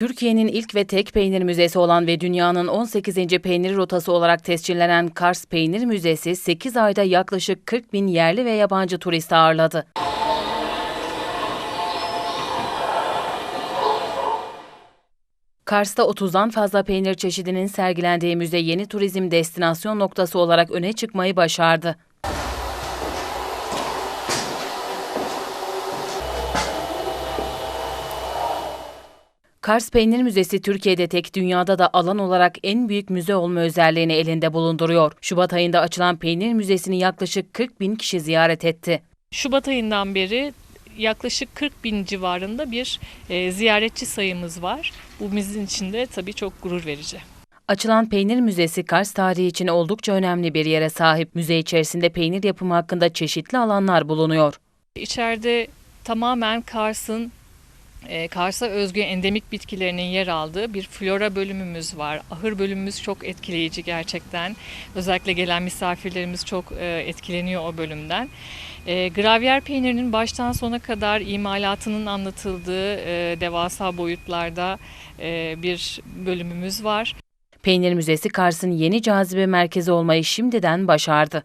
Türkiye'nin ilk ve tek peynir müzesi olan ve dünyanın 18. peynir rotası olarak tescillenen Kars Peynir Müzesi 8 ayda yaklaşık 40 bin yerli ve yabancı turist ağırladı. Kars'ta 30'dan fazla peynir çeşidinin sergilendiği müze yeni turizm destinasyon noktası olarak öne çıkmayı başardı. Kars Peynir Müzesi Türkiye'de tek dünyada da alan olarak en büyük müze olma özelliğini elinde bulunduruyor. Şubat ayında açılan Peynir Müzesi'ni yaklaşık 40 bin kişi ziyaret etti. Şubat ayından beri yaklaşık 40 bin civarında bir e, ziyaretçi sayımız var. Bu bizim için de tabii çok gurur verici. Açılan Peynir Müzesi Kars tarihi için oldukça önemli bir yere sahip. Müze içerisinde peynir yapımı hakkında çeşitli alanlar bulunuyor. İçeride tamamen Kars'ın Kars'a özgü endemik bitkilerinin yer aldığı bir flora bölümümüz var. Ahır bölümümüz çok etkileyici gerçekten. Özellikle gelen misafirlerimiz çok e, etkileniyor o bölümden. E, gravyer peynirinin baştan sona kadar imalatının anlatıldığı e, devasa boyutlarda e, bir bölümümüz var. Peynir Müzesi Kars'ın yeni cazibe merkezi olmayı şimdiden başardı.